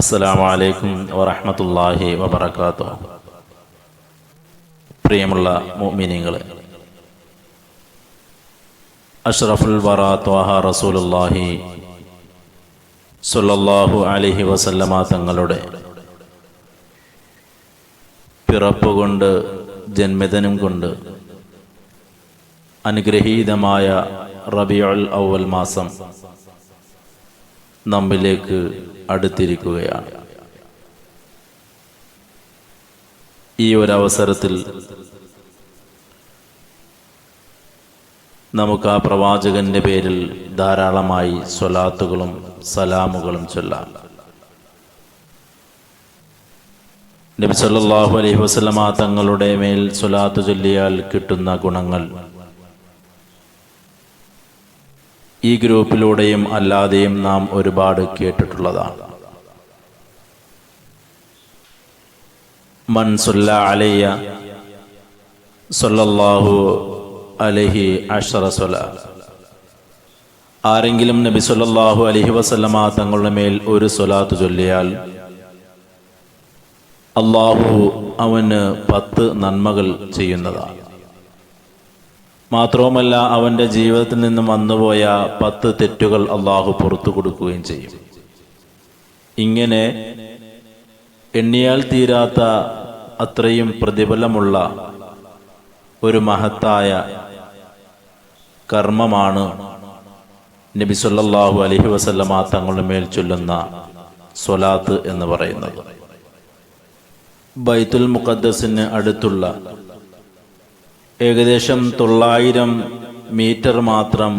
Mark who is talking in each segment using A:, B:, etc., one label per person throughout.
A: അസ്സലാമു അലൈക്കും വറഹ്മത്തുള്ളാഹി വബറകാതുഹു. പ്രിയമുള്ള മുഅ്മിനീങ്ങളെ അഷ്റഫുൽ വറ ത്വാഹ റസൂലുള്ളാഹി സ്വല്ലല്ലാഹു അലൈഹി വസല്ലമ തങ്ങളുടെ പിറപ്പ് കൊണ്ട് ജന്മദിനം കൊണ്ട് അനുഗ്രഹീതമായ റബിയുൽ ഔവൽ മാസം നമ്മിലേക്ക് അടുത്തിരിക്കുകയാണ്. ഈ ഒരു അവസരത്തിൽ നമുക്ക് ആ പ്രവാചകന്റെ പേരിൽ ധാരാളമായി സ്വലാത്തുകളും സലാമുകളും ചൊല്ലാം. നബി സല്ലല്ലാഹു അലൈഹി വസല്ലമ തങ്ങളുടെ മേൽ സ്വലാത്തു ചൊല്ലിയാൽ കിട്ടുന്ന ഗുണങ്ങൾ ഈ ഗ്രൂപ്പിലൂടെയും അല്ലാതെയും നാം ഒരുപാട് കേട്ടിട്ടുള്ളതാണ്. മൻസുല്ല അലയ്യ സല്ലല്ലാഹു അലൈഹി അഷറസുല ആരെങ്കിലും നബി സല്ലല്ലാഹു അലഹി വസല്ലമ തങ്ങളുടെ മേൽ ഒരു സൊലാത്ത് ചൊല്ലിയാൽ അള്ളാഹു അവന് പത്ത് നന്മകൾ ചെയ്യുന്നതാണ്. മാത്രവുമല്ല അവന്റെ ജീവിതത്തിൽ നിന്നും വന്നുപോയ പത്ത് തെറ്റുകൾ അള്ളാഹു പുറത്തു കൊടുക്കുകയും ചെയ്യും. ഇങ്ങനെ എണ്ണിയാൽ തീരാത്ത അത്രയും പ്രതിഫലമുള്ള ഒരു മഹത്തായ കർമ്മമാണ് നബി സല്ലാഹു അലൈഹി വസല്ലമ തങ്ങളുടെ മേൽ ചൊല്ലുന്ന സ്വലാത്ത് എന്ന് പറയുന്നത്. ബൈത്തുൽ മുഖദ്സിന് അടുത്തുള്ള ഏകദേശം തൊള്ളായിരം മീറ്റർ മാത്രം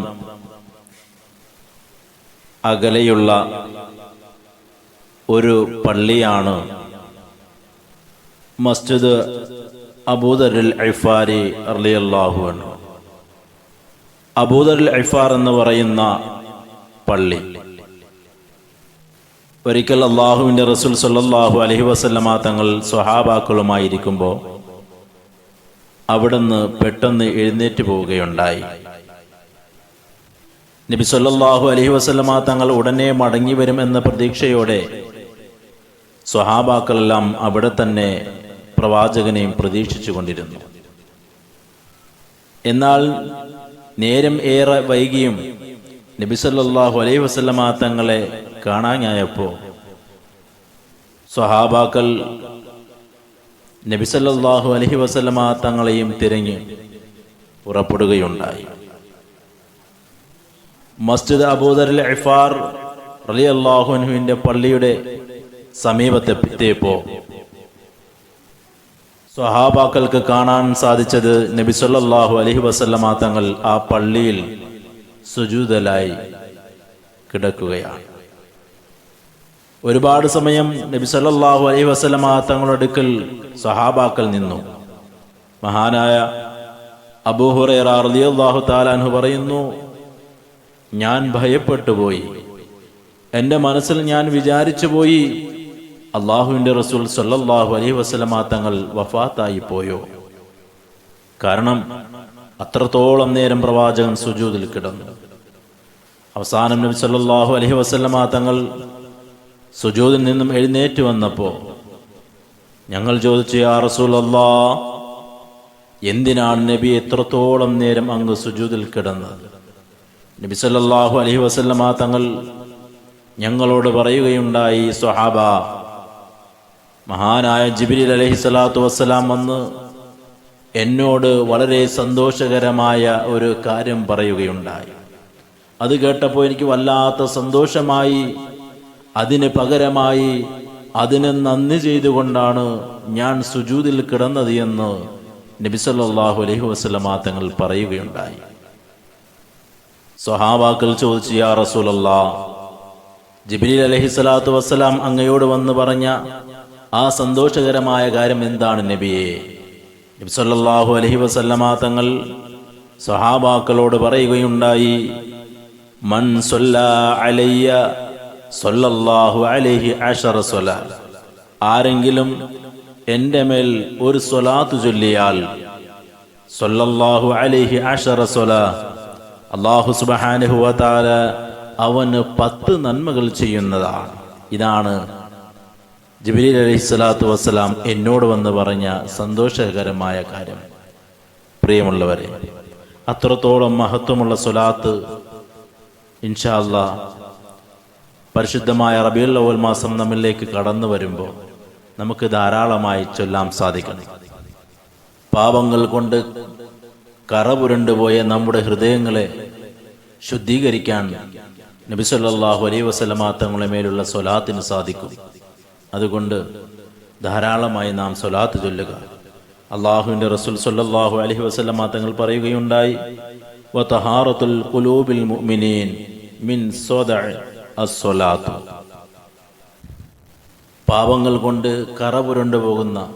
A: അകലെയുള്ള ഒരു പള്ളിയാണ് മസ്ജിദ് അബൂദറിൽ ഐഫാരി അർലിയല്ലാഹു ആണ് അബൂദറിൽ ഐഫാർ എന്ന് പറയുന്ന പള്ളി. ഒരിക്കൽ അള്ളാഹുവിന്റെ റസൂൽ സല്ലാഹു അലഹി വസല്ലമ തങ്ങൾ സ്വഹാബാക്കളുമായിരിക്കുമ്പോൾ അവിടുന്ന് പെട്ടെന്ന് എഴുന്നേറ്റ് പോവുകയുണ്ടായി. നബി സല്ലാഹു അലഹി വസല്ലമ തങ്ങൾ ഉടനെ മടങ്ങി വരും എന്ന പ്രതീക്ഷയോടെ സ്വഹാബാക്കളെല്ലാം അവിടെ തന്നെ പ്രവാചകനെയും പ്രതീക്ഷിച്ചു കൊണ്ടിരുന്നു എന്നാൽ നേരം ഏറെ വൈകിയും നബി സല്ലാഹു അലൈഹി വസല്ലമ തങ്ങളെ കാണാനായപ്പോൾ സ്വഹാബാക്കൾ നബിസല്ലാഹു അലഹി വസല്ലമ തങ്ങളെയും തിരഞ്ഞ് പുറപ്പെടുകയുണ്ടായി. മസ്ജിദ് അബൂദറിൽ ഇഫാർ അലി അള്ളാഹുനുവിന്റെ പള്ളിയുടെ സമീപത്തെത്തിയപ്പോൾ സ്വഹാബാക്കൾക്ക് കാണാൻ സാധിച്ചത് നബി സല്ലല്ലാഹു അലൈഹി വസല്ലമ തങ്ങൾ ആ പള്ളിയിൽ സുജൂതലായി കിടക്കുകയാണ്. ഒരുപാട് സമയം നബി സല്ലാഹു അലൈഹി വസല്ലമ തങ്ങളുടെ അടുക്കൽ സഹാബാക്കൾ നിന്നു. മഹാനായ അബൂഹുറൈറ റളിയല്ലാഹു താലാൻഹു പറയുന്നു ഞാൻ ഭയപ്പെട്ടു പോയി. എന്റെ മനസ്സിൽ ഞാൻ വിചാരിച്ചു പോയി അള്ളാഹുവിന്റെ റസൂൽ സല്ലല്ലാഹു അലൈഹി വസ്ലമ തങ്ങൾ വഫാത്തായി പോയോ. കാരണം അത്രത്തോളം നേരം പ്രവാചകൻ സുജൂതിൽ കിടന്നു. അവസാനം നബി സല്ലല്ലാഹു അലൈഹി വസല്ലമ തങ്ങൾ സുജൂദിൽ നിന്നും എഴുന്നേറ്റ് വന്നപ്പോൾ ഞങ്ങൾ ചോദിച്ചു യാ റസൂലല്ലാ എന്തിനാണ് നബി എത്രത്തോളം നേരം അങ്ങ് സുജൂതിൽ കിടന്നത്? നബി സല്ലാഹു അലഹി വസല്ലമ തങ്ങൾ ഞങ്ങളോട് പറയുകയുണ്ടായി സ്വഹാബ മഹാനായ ജിബിരിൽ അലഹി സ്വലാത്തു വസ്സലാം വന്ന് എന്നോട് വളരെ സന്തോഷകരമായ ഒരു കാര്യം പറയുകയുണ്ടായി. അത് കേട്ടപ്പോൾ എനിക്ക് വല്ലാത്ത സന്തോഷമായി. അതിന് പകരമായി അതിന് നന്ദി ചെയ്തുകൊണ്ടാണ് ഞാൻ സുജൂതിൽ കിടന്നത് എന്ന് നബിസല്ലാഹു അലൈഹി വസ്ലമാ തങ്ങൾ പറയുകയുണ്ടായി. സ്വഹാബാക്കൾ ചോദിച്ചു യാ റസൂലല്ലാ ജിബിലി അലഹി സ്വലാത്തു വസ്സലാം അങ്ങയോട് വന്ന് പറഞ്ഞ ആ സന്തോഷകരമായ കാര്യം എന്താണ് നബിയെ? നബി അലഹി വസല്ലമ തങ്ങൾ സ്വഹാബാക്കളോട് പറയുകയുണ്ടായി മൻ അലയ്യ ആരെങ്കിലും എന്റെ മേൽ ഒരു സ്വലാത്ത് ചൊല്ലിയാൽ സൊല്ലാഹു അലൈഹി അഷറ അള്ളാഹു തആല അവന് പത്ത് നന്മകൾ ചെയ്യുന്നതാണ്. ഇതാണ് ജബിലി അലൈഹി സ്വലാത്തു വസ്സലാം എന്നോട് വന്ന് പറഞ്ഞ സന്തോഷകരമായ കാര്യം. പ്രിയമുള്ളവരെ അത്രത്തോളം മഹത്വമുള്ള സ്വലാത്ത് ഇൻഷാ പരിശുദ്ധമായ റബിയുൽ അവൽ മാസം നമ്മിലേക്ക് കടന്നു വരുമ്പോൾ നമുക്ക് ധാരാളമായി ചൊല്ലാൻ സാധിക്കണം പാപങ്ങൾ കൊണ്ട് കറപുരണ്ടുപോയ നമ്മുടെ ഹൃദയങ്ങളെ ശുദ്ധീകരിക്കാൻ നബി അലൈ അലൈഹി വസല്ലമ തങ്ങളുടെ മേലുള്ള സ്വലാത്തിന് സാധിക്കും. അതുകൊണ്ട് ധാരാളമായി നാം സ്വലാത്ത് ചൊല്ലുക. അള്ളാഹുവിന്റെ റസുൽ സല്ലല്ലാഹു അലഹി വസല്ലമ തങ്ങൾ പറയുകയുണ്ടായി വതഹാറത്തുൽ മുഅ്മിനീൻ മിൻ അസ്സലാത്തു പാപങ്ങൾ കൊണ്ട് കറ പുരണ്ടു പോകുന്ന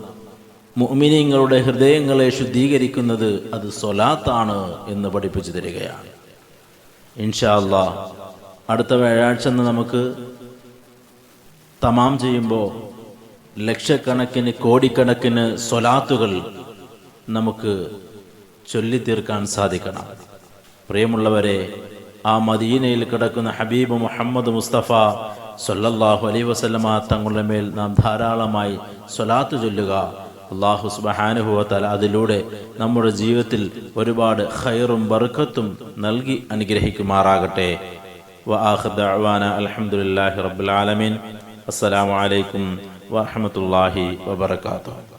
A: മുഅ്മിനീങ്ങളുടെ ഹൃദയങ്ങളെ ശുദ്ധീകരിക്കുന്നത് അത് സ്വലാത്താണ് എന്ന് പഠിപ്പിച്ചു തരികയാണ്. ഇൻഷാ അല്ലാ അടുത്ത വ്യാഴാഴ്ച നമുക്ക് തമാം ചെയ്യുമ്പോൾ ലക്ഷക്കണക്കിന് കോടിക്കണക്കിന് സ്വലാത്തുകൾ നമുക്ക് ചൊല്ലിത്തീർക്കാൻ സാധിക്കണം. പ്രിയമുള്ളവരെ ആ മദീനയിൽ കിടക്കുന്ന ഹബീബ് മുഹമ്മദ് മുസ്തഫ സൊല്ലാഹു അലൈ വസ്ലമ തങ്ങളുടെ മേൽ നാം ധാരാളമായി സ്വലാത്ത് ചൊല്ലുക. അള്ളാഹു സുബഹാനുഹുവത്തല അതിലൂടെ നമ്മുടെ ജീവിതത്തിൽ ഒരുപാട് ഖൈറും ബർക്കത്തും നൽകി അനുഗ്രഹിക്കുമാറാകട്ടെ. അലഹമുല്ലാഹി റബുലാലമീൻ അസ്സലാമലൈക്കും വാഹമത്തല്ലാഹി വാത്തു